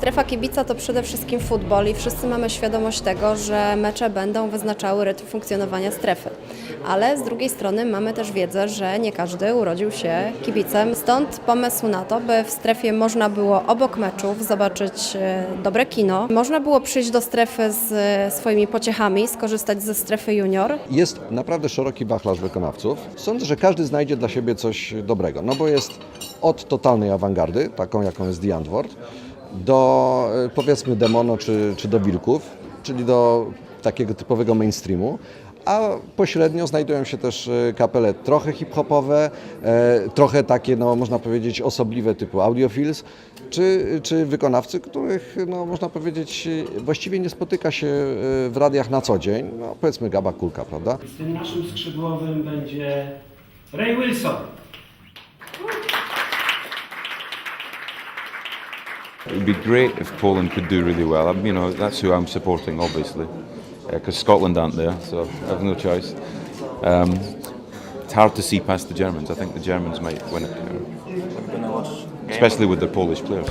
Strefa kibica to przede wszystkim futbol i wszyscy mamy świadomość tego, że mecze będą wyznaczały rytm funkcjonowania strefy. Ale z drugiej strony mamy też wiedzę, że nie każdy urodził się kibicem. Stąd pomysł na to, by w strefie można było obok meczów zobaczyć e, dobre kino. Można było przyjść do strefy z e, swoimi pociechami, skorzystać ze strefy junior. Jest naprawdę szeroki wachlarz wykonawców. Sądzę, że każdy znajdzie dla siebie coś dobrego, no bo jest od totalnej awangardy, taką jaką jest The Antwoord, do e, powiedzmy demono czy, czy do wilków, czyli do takiego typowego mainstreamu. A pośrednio znajdują się też e, kapele trochę hip-hopowe, e, trochę takie, no, można powiedzieć, osobliwe typu Audiophiles, czy, czy wykonawcy, których, no, można powiedzieć, właściwie nie spotyka się w radiach na co dzień. No, powiedzmy Gaba Kulka, prawda? Z tym naszym skrzydłowym będzie Ray Wilson. It would be great if Poland could do really well. I'm, you know, that's who I'm supporting, obviously, because Scotland aren't there, so I have no choice. Um, it's hard to see past the Germans. I think the Germans might win it, especially with their Polish players.